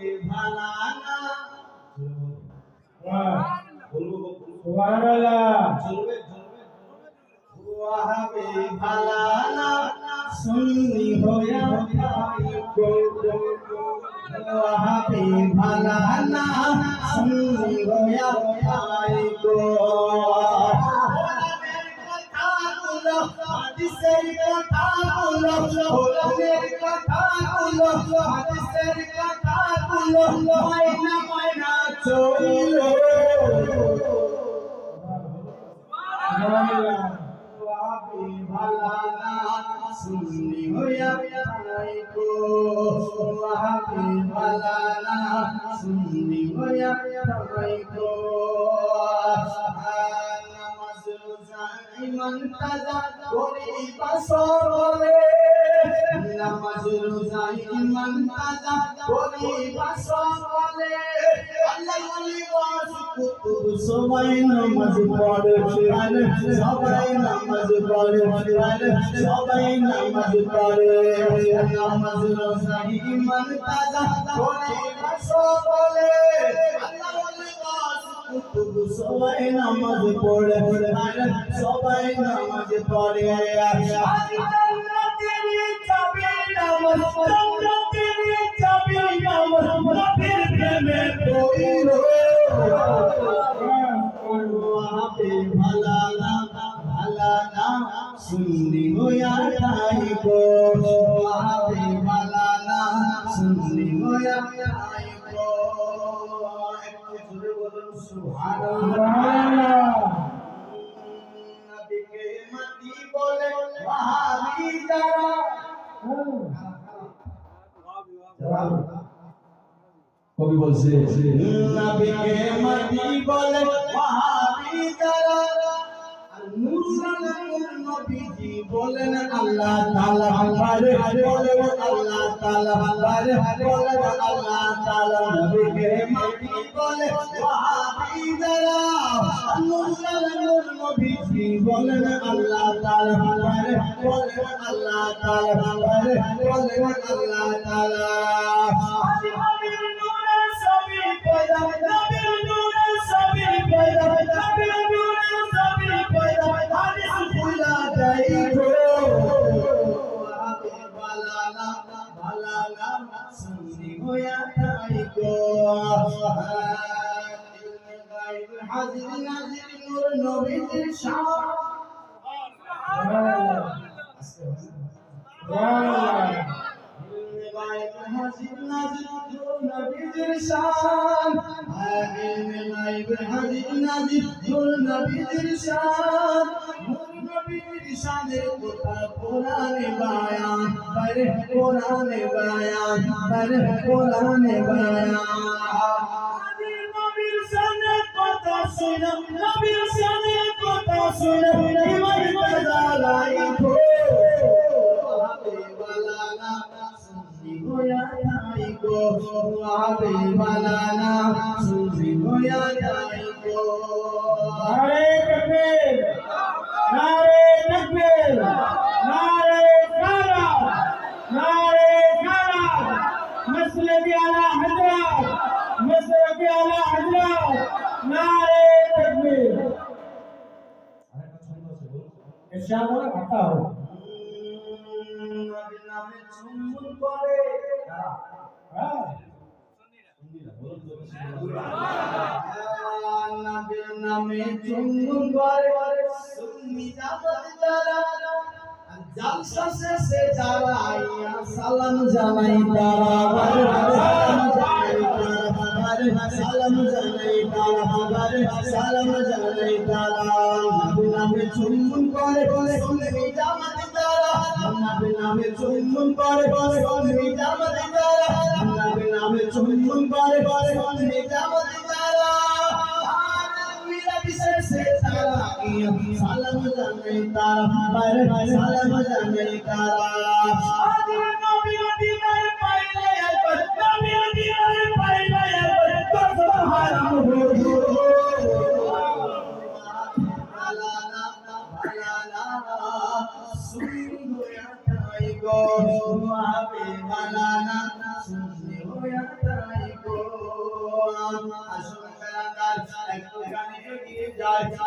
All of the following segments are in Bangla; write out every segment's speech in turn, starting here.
ভালানা। ওয়াহাবে ভালানা। সুন্নি হোয়া ওয়াহাবে ভালানা। সুন্নি হোয়া হাদিসের কথা বলো হাদিসের কথা সুন্নি হইয়া তাই গো ওয়াবি সুন্নি হইয়া তাই নামাজ রোজা ইমান তাজা গরিব সবরে নামাজ রোজা ইমান তাজা গরিব সবরে আল্লাহ ওলি ওয়াজ কুতুব সবাই নামাজ পড়ে ফিরালে সবাই নামাজ পড়ে ফিরালে সবাই নামাজ পড়ে নামাজ সবাই নামাজ পড়ে সবাই নামাজ পড়ে নামাজ জান্নাতের চাবি নামাজ নবীর প্রেমে পড়িলো ওয়াহাবে ভালানা ভালানা সুন্নি হইয়া গো ওয়াহাবে ভালানা সুন্নি হইয়া তাই একটু জোরে বলুন সুবহানাল্লাহ। নবীকে মাটি বলে ওয়াহাবি যারা কবি বলছে, নবীকে মাটি বলে ওয়াহাবি আর নূরুল নূর নবীজি বলেন, আল্লাহ তাআলা আমারে বলেন আল্লাহ তাআলা আমারে বলেন আল্লাহ তাআলা নবীকে মাটি বলে ওয়াহাবি যারা নূরুল নূর নবীজি বলেন, আল্লাহ তাআলা আল্লাহ তাআলা বলেন আল্লাহ তাআলা নবীর নূরে সবই পয়দা নবীর নূরে সবই পয়দা নবীর নূরে সবই পয়দা হাদিস ভুলা যাই গো আবে বালানা বালানা সুন্নি হোয়া তাই গো হাজির নাজির নূর নবীর শাহ হাজির নাজির নবীর শান ইলমে গায়ব হাজির নাজির নূর নবীর শান নূর নবীর শানের কথা কোরআনে বায়ান পরে কোরআনে বায়ান পরে কোরআনে বায়ান दुनिया जाई को नारे तकबीर नारे तकबीर नारे सारा नारे सारा मसले भी आला हजरत मसले भी आला हजरत नारे तकबीर ইনশাআল্লাহ কথা হবে নামে চুম্বন করে হ্যাঁ হ্যাঁ নামে চুম্বন করে সুন্নি জামাত যারা জালসা শেষে যারা আইয়া সালাম জানাই তারা সালাম জানাই তারা সালাম জানাই তারা নামে চুম্বন করে সুন্নি জামাত যারা, নামে চুম্বন করে সুন্নি নামে চুম্বন করে সুন্নি জামাত সালাম জানাই তারা সালাম জানাই তারা আদির নবী দিনের পাইলে একবার নবী দিনের পাইলে কত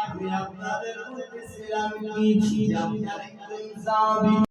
আমি আপনাদের বলতেছিলাম